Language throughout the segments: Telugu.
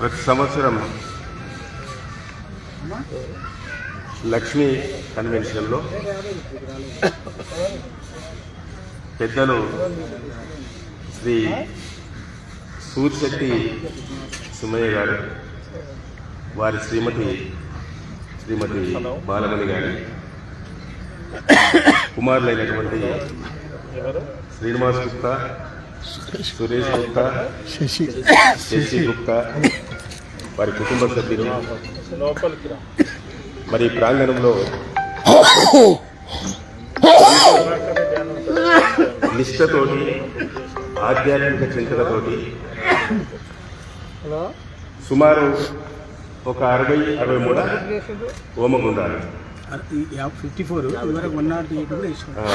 ప్రతి సంవత్సరం లక్ష్మీ కన్వెన్షన్లో పెద్దలు శ్రీ సూర్శెట్టి సుమయ్య గారు వారి శ్రీమతి శ్రీమతి బాలమణి గారి కుమారులైనటువంటి శ్రీనివాస్ గుప్తా సురేష్ గుప్తా శశి శశి గుప్తా వారి కుటుంబ సభ్యులు. మరి ఈ ప్రాంగణంలో నిష్ఠతోటి ఆధ్యాత్మిక చింతనతోటి సుమారు ఒక అరవై అరవై మూడు హోమగుండాలు ఫిఫ్టీ ఫోర్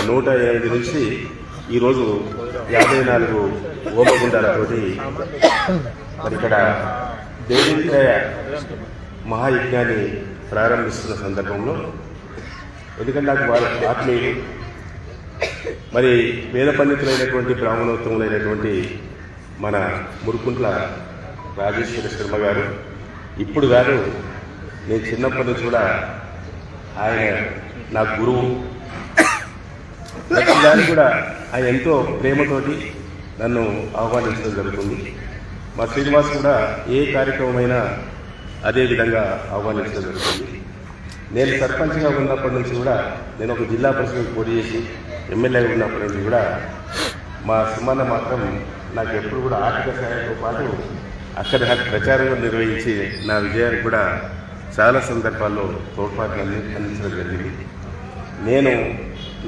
నూట ఎనిమిది నుంచి ఈరోజు యాభై నాలుగు హోమగుండాలతోటి మరి ఇక్కడ దేవిత్రయ మహాయజ్ఞాన్ని ప్రారంభిస్తున్న సందర్భంలో ఎందుకంటే నాకు వారి ఆత్మీయులు మరి వేద పండితులైనటువంటి బ్రాహ్మణోత్తములైనటువంటి మన మురుకుంట్ల రాజేశ్వర శర్మ గారు ఇప్పుడు గారు నేను చిన్నప్పటి నుంచి కూడా ఆయన నా గురువు. ప్రతి కూడా ఆయన ఎంతో ప్రేమతోటి నన్ను ఆహ్వానించడం జరుగుతుంది. మా శ్రీనివాస్ కూడా ఏ కార్యక్రమమైనా అదే విధంగా ఆహ్వానించడం జరుగుతుంది. నేను సర్పంచ్గా ఉన్నప్పటి నుంచి కూడా నేను ఒక జిల్లా పరిషత్ పోటీ చేసి ఎమ్మెల్యేగా ఉన్నప్పటి నుంచి కూడా మా సుమన్న మాత్రం నాకు ఎప్పుడు కూడా ఆర్థిక సహాయంతో పాటు అక్కడ నాకు ప్రచారం నిర్వహించి నా విజయానికి కూడా చాలా సందర్భాల్లో తోడ్పాటు అంది అందించడం జరిగింది. నేను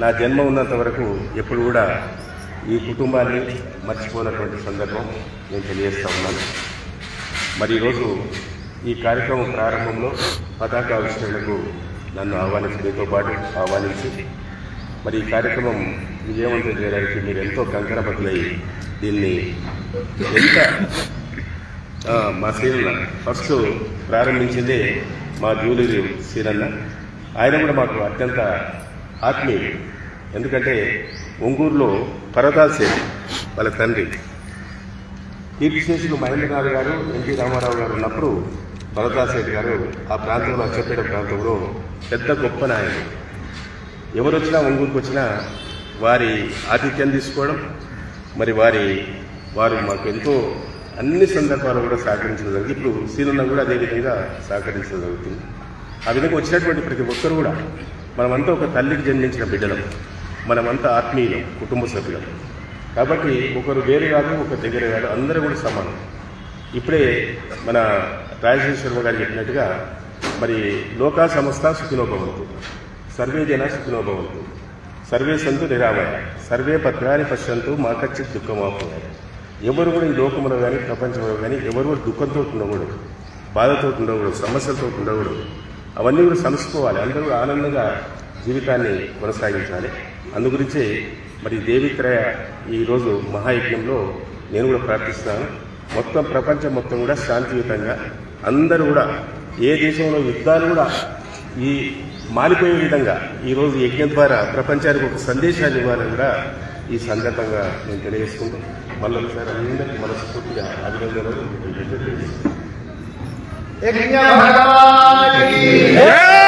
నా జన్మ ఉన్నంత వరకు ఎప్పుడు కూడా ఈ కుటుంబాన్ని మర్చిపోనటువంటి సందర్భం. నేను తెలియజేస్తా ఉన్నాను. మరి ఈరోజు ఈ కార్యక్రమం ప్రారంభంలో పతాక ఆవిష్కరణకు నన్ను ఆహ్వానించడంతో పాటు ఆహ్వానించి మరి ఈ కార్యక్రమం విజయవంతం చేయడానికి మీరు ఎంతో కంకణపతులై దీన్ని ఎంత మా సీనన్న ఫస్ట్ ప్రారంభించిందే మా జ్యువెలరీ సీనన్న ఆయన కూడా మాకు అత్యంత ఆత్మీయుడు. ఎందుకంటే ఒంగూరులో పరదాసే వాళ్ళ తండ్రి. కీర్తిశేషులు మహేంద్రనాథ్ గారు ఎన్టీ రామారావు గారు ఉన్నప్పుడు భరదాస్ రెడ్డి గారు ఆ ప్రాంతంలో అచ్చపేట ప్రాంతంలో పెద్ద గొప్ప నాయకుడు. ఎవరు వచ్చినా ఒంగూరుకు వచ్చినా వారి ఆతిథ్యం తీసుకోవడం మరి వారి వారు మాకు ఎంతో అన్ని సందర్భాలు కూడా సహకరించడం జరిగింది. ఇప్పుడు సీనన్న కూడా అదే విధంగా సహకరించడం జరుగుతుంది. ఆ విధంగా వచ్చినటువంటి ప్రతి ఒక్కరు కూడా మనమంతా ఒక తల్లికి జన్మించిన బిడ్డలం. మనమంతా ఆత్మీయులం కుటుంబ సభ్యులం. కాబట్టి ఒకరు వేరు కాదు ఒకరు దగ్గర కాదు అందరూ కూడా సమానం. ఇప్పుడే మన రాజశేఖర శర్మ గారు చెప్పినట్టుగా మరి లోకా సంస్థ సుఖినోభవంతు సర్వే జన సుఖినోభవంతు సర్వే సంతు నిరామయ సర్వే భద్రాన్ని పశ్యంతు మాకచ్చి దుఃఖమాపోయారు ఎవరు కూడా ఈ లోకంలో కానీ ప్రపంచంలో కానీ ఎవరు కూడా దుఃఖంతో ఉండకూడదు బాధతో ఉండకూడదు సమస్యలతో ఉండకూడదు. అవన్నీ కూడా సమసుకోవాలి అందరూ కూడా ఆనందంగా జీవితాన్ని కొనసాగించాలి. అందు గురించి మరి దేవిత్రయ ఈరోజు మహాయజ్ఞంలో నేను కూడా ప్రార్థిస్తున్నాను. మొత్తం ప్రపంచం మొత్తం కూడా శాంతియుతంగా అందరూ కూడా ఏ దేశంలో యుద్ధాలు కూడా ఈ మారిపోయే విధంగా ఈరోజు యజ్ఞం ద్వారా ప్రపంచానికి ఒక సందేశాన్ని ఇవ్వాలని కూడా ఈ సందర్భంగా నేను తెలియజేసుకుంటూ మళ్ళీ ఒకసారి అందరికీ మనస్ఫూర్తిగా అభినందనలు. యజ్ఞ భగవాన్